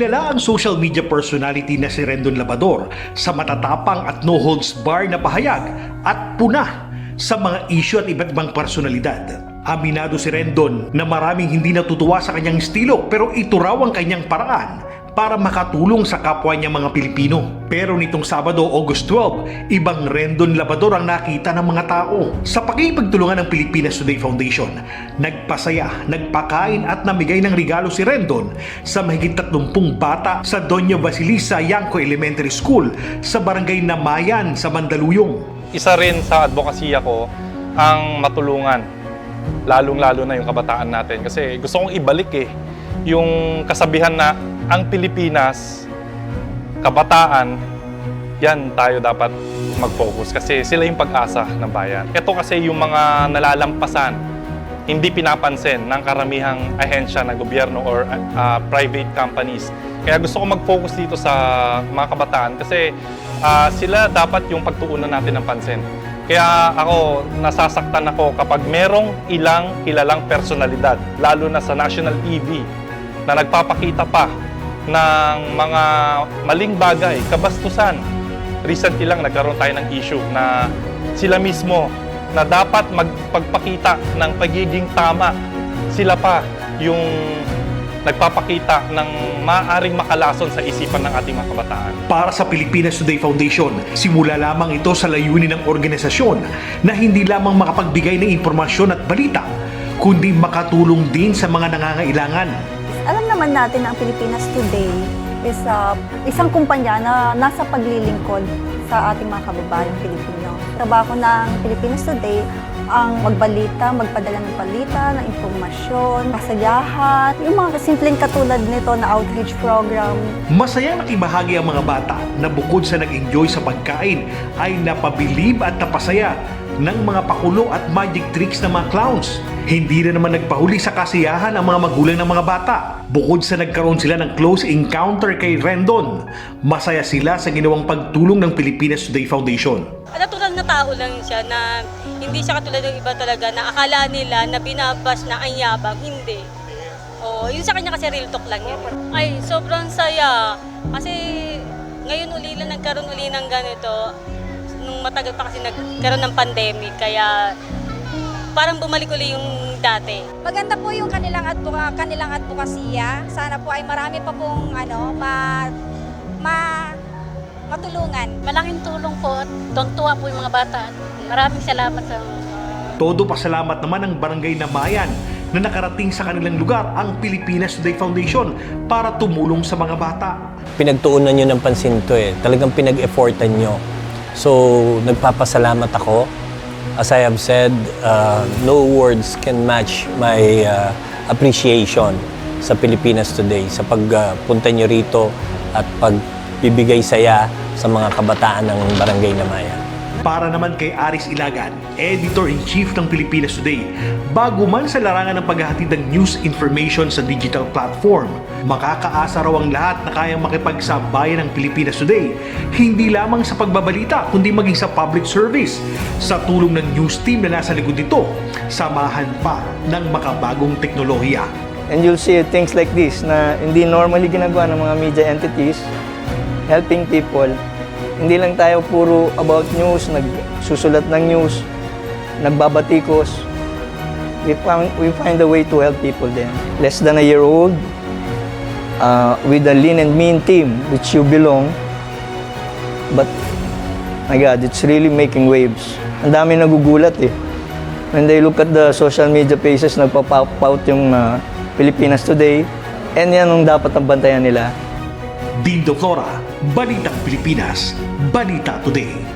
Kilala ang social media personality na si Rendon Labador sa matatapang at no holds bar na pahayag at puna sa mga isyu at iba't ibang personalidad. Aminado si Rendon na maraming hindi natutuwa sa kanyang estilo pero ito raw ang kanyang paraan para makatulong sa kapwa niya mga Pilipino. Pero nitong Sabado, August 12, ibang Rendon Labador ang nakita ng mga tao. Sa pakipagtulungan ng Pilipinas Today Foundation, nagpasaya, nagpakain at namigay ng regalo si Rendon sa mahigit 30 bata sa Doña Basilisa Yanco Elementary School sa barangay Namayan sa Mandaluyong. isa rin sa advocacy ko ang matulungan lalong-lalo na yung kabataan natin kasi gusto kong ibalik eh yung kasabihan na ang Pilipinas kabataan yan tayo dapat mag-focus kasi sila yung pag-asa ng bayan. Ito kasi yung mga nalalampasan hindi pinapansin ng karamihang ahensya ng gobyerno or uh, private companies. Kaya gusto ko mag-focus dito sa mga kabataan kasi uh, sila dapat yung pagtuunan natin ng pansin. Kaya ako, nasasaktan ako kapag merong ilang kilalang personalidad, lalo na sa national TV, na nagpapakita pa ng mga maling bagay, kabastusan. Recently lang nagkaroon tayo ng issue na sila mismo na dapat magpagpakita ng pagiging tama. Sila pa yung nagpapakita ng maaring makalason sa isipan ng ating mga kabataan. Para sa Pilipinas Today Foundation, simula lamang ito sa layunin ng organisasyon na hindi lamang makapagbigay ng impormasyon at balita, kundi makatulong din sa mga nangangailangan. Alam naman natin na ang Pilipinas Today is uh, isang kumpanya na nasa paglilingkod sa ating mga kababayang Pilipino. Trabaho ng Pilipinas Today ang magbalita, magpadala ng balita, ng impormasyon, kasayahan, yung mga simpleng katulad nito na outreach program. Masaya nakibahagi ang mga bata na bukod sa nag-enjoy sa pagkain ay napabilib at napasaya ng mga pakulo at magic tricks ng mga clowns. Hindi na naman nagpahuli sa kasiyahan ang mga magulang ng mga bata. Bukod sa nagkaroon sila ng close encounter kay Rendon, masaya sila sa ginawang pagtulong ng Pilipinas Today Foundation. natural na tao lang siya na hindi siya katulad ng iba talaga na akala nila na binabas na ang yabang. Hindi. Oo, yun sa kanya kasi real talk lang yun. Ay, sobrang saya. Kasi ngayon uli lang nagkaroon uli ng ganito. Nung matagal pa kasi nagkaroon ng pandemic. Kaya parang bumalik uli yung dati. Maganda po yung kanilang advoka, kanilang advokasya. Sana po ay marami pa pong ano, ma, ma, matulungan. Malaking tulong po at tuwa po yung mga bata. Maraming salamat sa Todo pasalamat naman ang barangay na Mayan na nakarating sa kanilang lugar ang Pilipinas Today Foundation para tumulong sa mga bata. pinagtuunan nyo ng pansin to eh. Talagang pinag-effortan nyo. So, nagpapasalamat ako. As I have said, uh, no words can match my uh, appreciation sa Pilipinas Today, sa pagpunta nyo rito at pagbibigay saya sa mga kabataan ng Barangay Namayan. Para naman kay Aris Ilagan, Editor-in-Chief ng Pilipinas Today, bago man sa larangan ng paghahatid ng news information sa digital platform, makakaasa raw ang lahat na kayang makipagsabayan ng Pilipinas Today, hindi lamang sa pagbabalita, kundi maging sa public service. Sa tulong ng news team na nasa likod nito, samahan pa ng makabagong teknolohiya. And you'll see things like this na hindi normally ginagawa ng mga media entities, helping people. Hindi lang tayo puro about news, nagsusulat ng news, nagbabatikos. We, found, we find a way to help people then. Less than a year old, uh, with a lean and mean team, which you belong. But, my God, it's really making waves. Ang dami nagugulat eh. When they look at the social media pages, nagpa-pop yung uh, Pilipinas Today. And yan ang dapat ang bantayan nila. Dindo Flora, Balitang Pilipinas, Balita Today.